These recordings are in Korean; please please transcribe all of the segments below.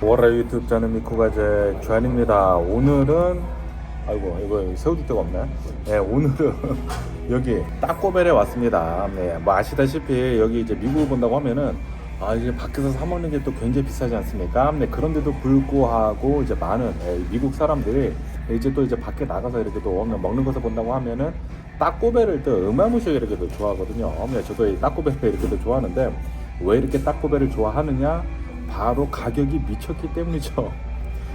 월화 유튜브 저는 미코가제 주한입니다. 오늘은 아이고 이거 세워둘 데가 없네. 네 오늘은 여기 따꼬벨에 왔습니다. 네, 뭐 아시다시피 여기 이제 미국을 본다고 하면은 아 이제 밖에서 사 먹는 게 또 굉장히 비싸지 않습니까? 네 그런데도 불구하고 이제 많은 예, 미국 사람들이 이제 또 이제 밖에 나가서 이렇게 또 먹는 것을 본다고 하면은 따꼬벨을 또 어마무시하게 이렇게 또 좋아하거든요. 네, 저도 이 따꼬벨을 이렇게 또 좋아하는데 왜 이렇게 따꼬벨을 좋아하느냐? 바로 가격이 미쳤기 때문이죠.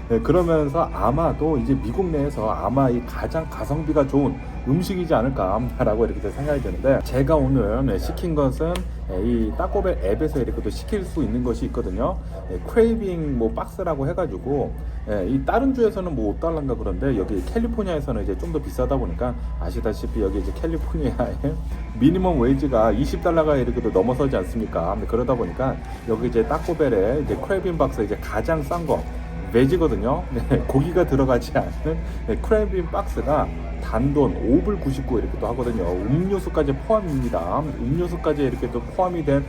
네, 그러면서 아마도 이제 미국 내에서 아마 이 가장 가성비가 좋은 음식이지 않을까라고 이렇게 생각이 드는데 제가 오늘 네, 시킨 것은 네, 이 따꼬벨 앱에서 이렇게 또 시킬 수 있는 것이 있거든요. 네, 크레이빙 뭐 박스라고 해가지고 네, 이 다른 주에서는 뭐 5달러인가 그런데 여기 캘리포니아에서는 이제 좀 더 비싸다 보니까 아시다시피 여기 이제 캘리포니아에 미니멈 웨이지가 20달러가 이렇게 또 넘어서지 않습니까? 그러다 보니까 여기 이제 따꼬벨에 이제 크레이빙 박스 이제 가장 싼 거. 베지거든요. 네, 고기가 들어가지 않은 네, 크래빈 박스가 단돈 5불 99 이렇게 또 하거든요. 음료수까지 포함입니다. 음료수까지 이렇게 또 포함이 된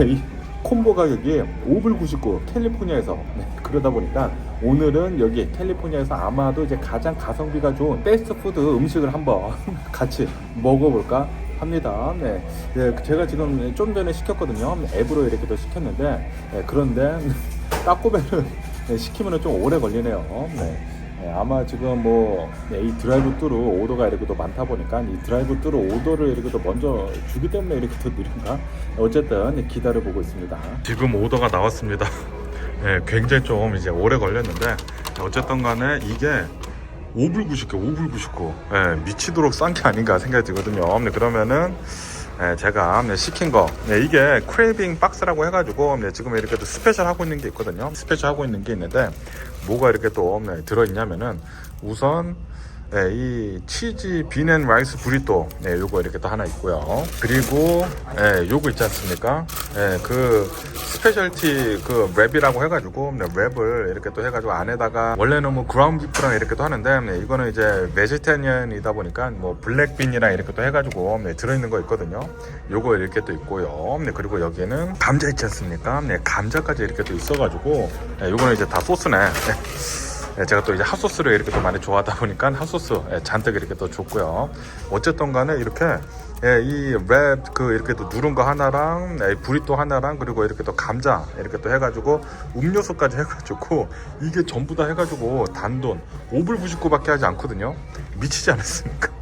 이 콤보 가격이 5불 99 캘리포니아에서 네, 그러다 보니까 오늘은 여기 캘리포니아에서 아마도 이제 가장 가성비가 좋은 패스트푸드 음식을 한번 같이 먹어볼까 합니다. 네. 네, 제가 지금 좀 전에 시켰거든요. 앱으로 이렇게 또 시켰는데 네, 그런데 따꼬벨은 네, 시키면 좀 오래 걸리네요. 네. 네, 아마 지금 뭐, 네, 이 드라이브 뚜루 오더가 이렇게 또 많다 보니까 이 드라이브 뚜루 오더를 이렇게 또 먼저 주기 때문에 이렇게 또 느린가? 어쨌든 네, 기다려보고 있습니다. 지금 오더가 나왔습니다. 네, 굉장히 좀 이제 오래 걸렸는데, 어쨌든 간에 이게 5불 99, 5불 99. 네, 미치도록 싼 게 아닌가 생각이 들거든요. 네, 그러면은, 네, 제가 네, 시킨 거. 네, 이게 크레이빙 박스라고 해가지고 네, 지금 이렇게 또 스페셜 하고 있는 게 있거든요. 스페셜 하고 있는 게 있는데 뭐가 이렇게 또 네, 들어있냐면은 우선 네, 이 치즈 빈앤 라이스 브리또 네, 요거 이렇게 또 하나 있고요. 그리고 네, 요거 있지 않습니까? 네, 그 스페셜티 그 랩이라고 해가지고 네, 랩을 이렇게 또 해가지고 안에다가 원래는 뭐 그라운드 비프랑 이렇게 또 하는데 네, 이거는 이제 베지테리언이다 보니까 뭐 블랙빈이랑 이렇게 또 해가지고 네, 들어있는 거 있거든요. 요거 이렇게 또 있고요. 네, 그리고 여기는 감자 있지 않습니까? 네, 감자까지 이렇게 또 있어가지고 네, 요거는 이제 다 소스네. 네. 예, 제가 또 이제 핫소스를 이렇게 또 많이 좋아하다 보니까 핫소스 예, 잔뜩 이렇게 또 줬고요. 어쨌든 간에 이렇게 예, 이랩 그 이렇게 또 누른 거 하나랑 예, 브리또 하나랑 그리고 이렇게 또 감자 이렇게 또 해가지고 음료수까지 해가지고 이게 전부 다 해가지고 단돈 5불 99밖에 하지 않거든요. 미치지 않았습니까?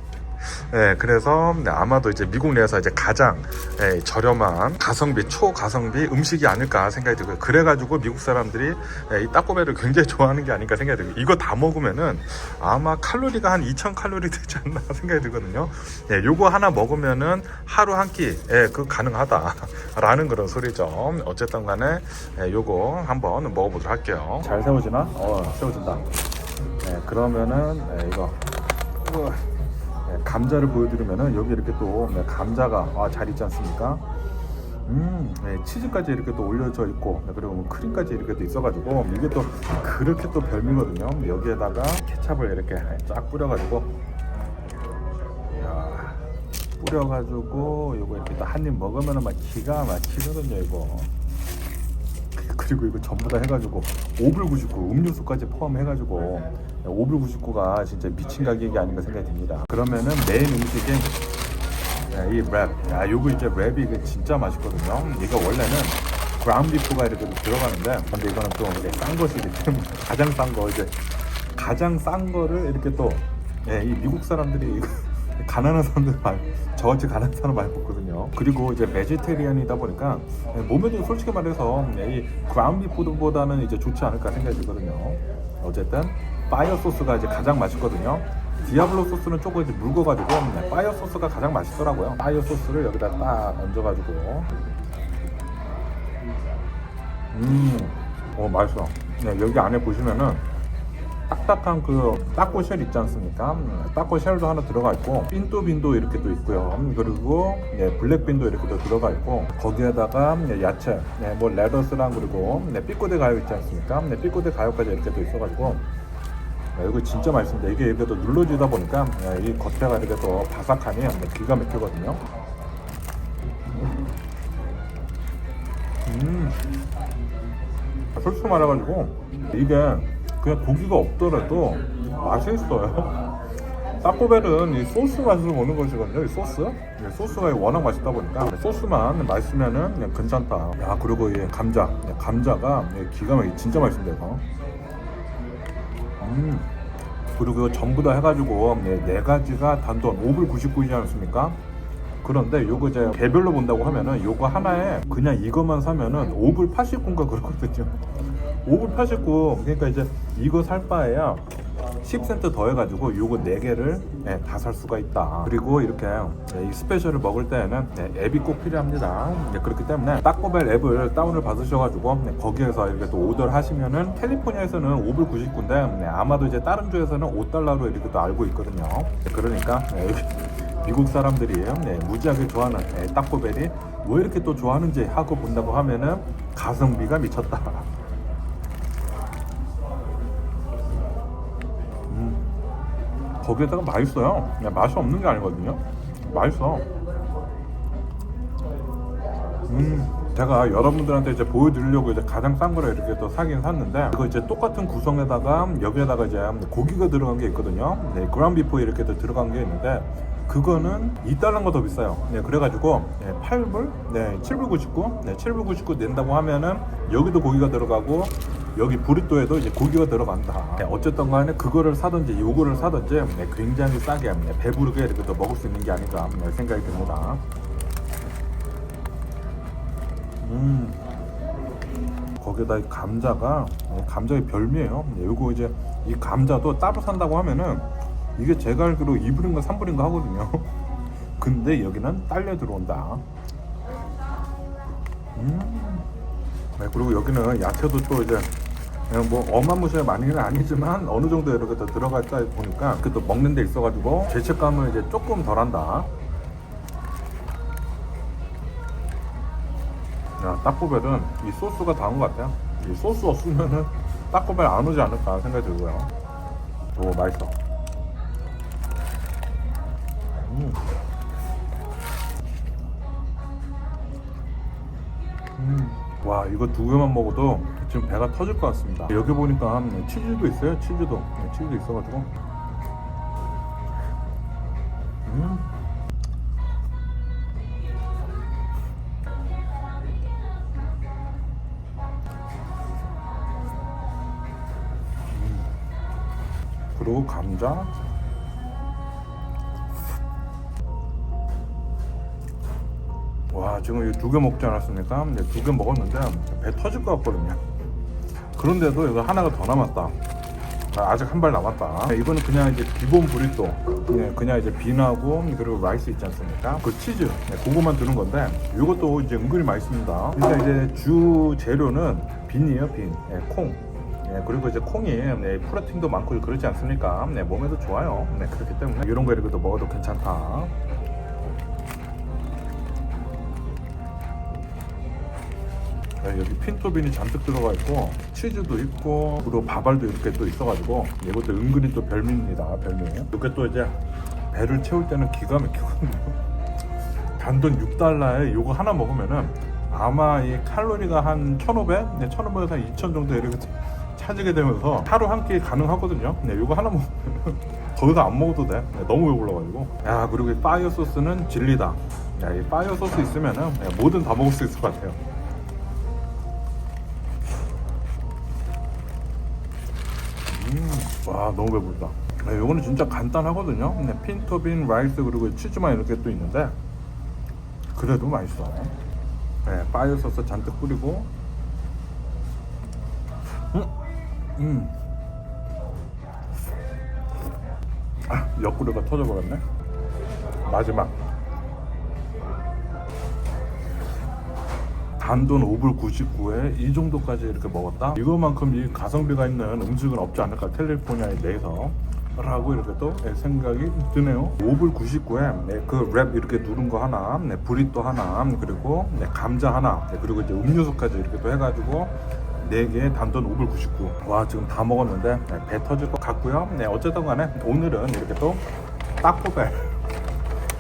예, 그래서 네, 아마도 이제 미국 내에서 이제 가장 예, 저렴한 가성비, 초가성비 음식이 아닐까 생각이 들고요. 그래가지고 미국 사람들이 예, 이 따꼬벨을 굉장히 좋아하는 게 아닐까 생각이 들고 이거 다 먹으면은 아마 칼로리가 한 2,000 칼로리 되지 않나 생각이 들거든요. 예, 요거 하나 먹으면은 하루 한 끼, 예, 그 가능하다라는 그런 소리죠. 어쨌든 간에 예, 요거 한번 먹어보도록 할게요. 잘 세워지나? 어, 세워진다. 네, 그러면은 예, 이거. 우와. 네, 감자를 보여드리면은 여기 이렇게 또 네, 감자가 아, 잘 있지 않습니까? 음, 네, 치즈까지 이렇게 또 올려져 있고 네, 그리고 뭐 크림까지 이렇게 또 있어가지고 이게 또 그렇게 또 별미거든요. 여기에다가 케찹을 이렇게 쫙 뿌려가지고 이야, 뿌려가지고 이거 이렇게 또 한 입 먹으면은 막 기가 막히거든요 이거. 그리고 이거 전부 다 해가지고 5불 99 음료수까지 포함해가지고 5불 99가 진짜 미친 가격이 아닌가 생각이 듭니다. 그러면은 메인 음식인 네, 이 랩. 아, 요거 이제 랩이 진짜 맛있거든요. 이거 원래는 브라운 비프가 이렇게 들어가는데 근데 이거는 또 이제 싼 것이기 때문에 가장 싼 거 이제 가장 싼 거를 이렇게 또 예, 이 미국 사람들이 가난한 사람들 많이 저같이 가난한 사람 많이 먹거든요. 그리고 이제 베지테리안이다 보니까 예, 몸에도 솔직히 말해서 예, 이 그라운드 푸드보다는 이제 좋지 않을까 생각이 들거든요. 어쨌든 파이어 소스가 이제 가장 맛있거든요. 디아블로 소스는 조금 이제 묽어가지고 네, 파이어 소스가 가장 맛있더라고요. 파이어 소스를 여기다 딱 얹어가지고 음, 어 맛있어. 네, 여기 안에 보시면은 딱딱한 그 따꼬 쉘 있지 않습니까? 음, 따꼬 쉘도 하나 들어가 있고 빈도 빈도 이렇게 또 있고요. 음, 그리고 네, 블랙 빈도 이렇게 또 들어가 있고 거기에다가 네, 야채, 네, 뭐 레더스랑 그리고 네, 삐꼬대 가요 있지 않습니까? 네, 삐꼬대 가요까지 이렇게 또 있어가지고 네, 이거 진짜 맛있습니다. 이게 이렇게 또 눌러지다 보니까 네, 이 겉에가 이렇게 또 바삭하니 네, 기가 막히거든요. 음, 솔직히 말해가지고 이게 그냥 고기가 없더라도 맛이 있어요. 타코벨은 이 소스 맛으로 오는 것이거든요. 이 소스. 이 소스가 워낙 맛있다 보니까 소스만 맛있으면은 그냥 괜찮다. 야 그리고 이 감자, 감자가 기가 막히 진짜 이거. 음. 그리고 전부 다 해가지고 네, 네 가지가 단돈 5불 99이지 않습니까? 그런데 요거 이제 개별로 본다고 하면은 요거 하나에 그냥 이것만 사면은 5불 89인가 그러거든요. 5불 89. 그러니까 이제 이거 살 바에야 10센트 더 해가지고 요거 4개를 다살 수가 있다. 그리고 이렇게 네, 이 스페셜을 먹을 때에는 네, 앱이 꼭 필요합니다. 네, 그렇기 때문에 따꼬벨 앱을 다운을 받으셔가지고 네, 거기에서 이렇게 또 오더를 하시면은 캘리포니아에서는 5불 99인데 아마도 이제 다른 주에서는 5달러로 이렇게 또 알고 있거든요. 네, 그러니까 네, 미국 사람들이 네, 무지하게 좋아하는 네, 따꼬벨이 왜 이렇게 또 좋아하는지 하고 본다고 하면은 가성비가 미쳤다. 거기에다가 맛있어요. 그냥 맛이 없는 게 아니거든요. 맛있어. 음, 제가 여러분들한테 이제 보여드리려고 이제 가장 싼 거를 이렇게 또 사긴 샀는데 이거 이제 똑같은 구성에다가 여기에다가 이제 고기가 들어간 게 있거든요. 네, 그라운 비포 이렇게 또 들어간 게 있는데 그거는 2달러가 더 비싸요. 네, 그래가지고 네, 8불, 네, 7불 99, 네, 7불 99 낸다고 하면은 여기도 고기가 들어가고 여기 브리또에도 이제 고기가 들어간다. 네, 어쨌든 간에 그거를 사든지 요거를 사든지 네, 굉장히 싸게 네, 배부르게 이렇게 또 먹을 수 있는 게 아닌가 네, 생각이 듭니다. 음. 거기다 이 감자가 어, 감자의 별미예요. 네, 요거 이제 이 감자도 따로 산다고 하면은 이게 제가 알기로 2불인가 3불인가 하거든요. 근데 여기는 딸려 들어온다. 음. 네, 그리고 여기는 야채도 또 이제 뭐 어마무시하게 많이는 아니지만 어느 정도 이렇게 더 들어가 있다 보니까 그또 먹는 데 있어가지고 죄책감을 이제 조금 덜한다. 야, 따꼬벨은 이 소스가 다운 것 같아요. 이 소스 없으면은 따꼬벨 안 오지 않을까 생각이 들고요. 오, 맛있어. 음. 음. 와, 이거 두 개만 먹어도 지금 배가 터질 것 같습니다. 여기 보니까 치즈도 있어요. 치즈도. 네, 치즈도 있어가지고. 음. 그리고 감자 와 지금 두개 먹지 않았습니까? 두개 먹었는데 배 터질 것 같거든요 그런데도 이거 하나가 더 남았다 아, 아직 한 발 남았다 이거는 그냥 이제 기본 브리또 그냥, 그냥 이제 빈하고 그리고 라이스 있지 않습니까? 그 치즈 네, 그거만 드는 건데 이것도 이제 은근히 맛있습니다 일단 이제 주 재료는 빈이에요 빈 네, 콩 네, 그리고 이제 콩이 네, 프로틴도 많고 그렇지 않습니까? 네, 몸에도 좋아요. 네, 그렇기 때문에 이런 거 이렇게 또 먹어도 괜찮다. 네, 여기 핀토빈이 잔뜩 들어가 있고 치즈도 있고 그리고 바발도 이렇게 또 있어가지고 이것도 은근히 또 별미입니다. 별미. 이렇게 또 이제 배를 채울 때는 기가 막히거든요. 단돈 6달러에 이거 하나 먹으면은 아마 이 칼로리가 한 1,500, 네, 1,500에서 한 2,000 정도 이렇게 차지게 되면서 하루 한 끼 가능하거든요. 네, 이거 하나 먹으면 거기다 안 먹어도 돼. 네, 너무 배불러가지고. 야, 그리고 이 파이어 소스는 진리다. 야, 이 파이어 소스 있으면은 네, 뭐든 다 먹을 수 있을 것 같아요. 음, 와, 너무 배부르다. 네, 요거는 진짜 간단하거든요. 네, 핀토빈, 라이스 그리고 치즈만 이렇게 또 있는데 그래도 맛있어. 네, 파이어 소스 잔뜩 뿌리고 음, 음. 아, 옆구리가 터져버렸네. 마지막. 단돈 5불 99에 이 정도까지 이렇게 먹었다? 이거만큼 이 가성비가 있는 음식은 없지 않을까 캘리포니아에 내에서 라고 이렇게 또 네, 생각이 드네요 5불 99에 그랩 이렇게 누른 거 하나 네, 브리또 하나 그리고 네, 감자 하나 네, 그리고 이제 음료수까지 이렇게 또 해가지고 4개에 단돈 5불 99. 와 지금 다 먹었는데 네, 배 터질 것 같고요. 네 어쨌든 간에 오늘은 이렇게 또 따꼬벨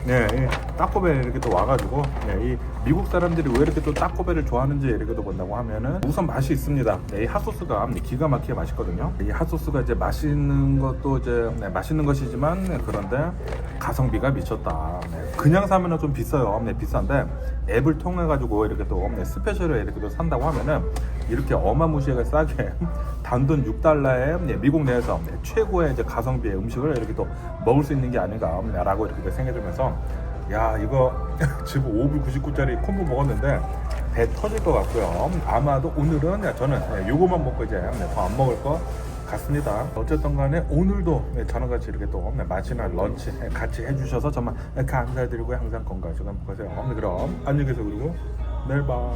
네, 이 따꼬벨 이렇게 또 와가지고 네, 이 미국 사람들이 왜 이렇게 또 따꼬벨을 좋아하는지 또 본다고 하면은 우선 맛이 있습니다. 네, 이 핫소스가 기가 막히게 맛있거든요. 이 핫소스가 이제 맛있는 것도 이제 네, 맛있는 것이지만 네, 그런데 가성비가 미쳤다. 네, 그냥 사면은 좀 비싸요. 네, 비싼데 앱을 통해 가지고 이렇게 또 네, 스페셜을 이렇게 또 산다고 하면은 이렇게 어마무시하게 싸게 단돈 6달러에 네, 미국 내에서 네, 최고의 이제 가성비의 음식을 이렇게 또 먹을 수 있는 게 아닌가라고 이렇게 생각이 들면서 야 이거 지금 5불 99짜리 콤보 먹었는데 배 터질 것 같고요. 아마도 오늘은 네, 저는 네, 요거만 먹고 이제 더 안 먹을 것 같습니다. 어쨌든 간에 오늘도 네, 저랑 같이 이렇게 또 네, 맛이나 런치 네, 같이 해주셔서 정말 감사드리고 항상 건강하시고 행복하세요. 네, 그럼 안녕히 계세요. 그리고 내일 봐.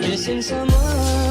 Missing someone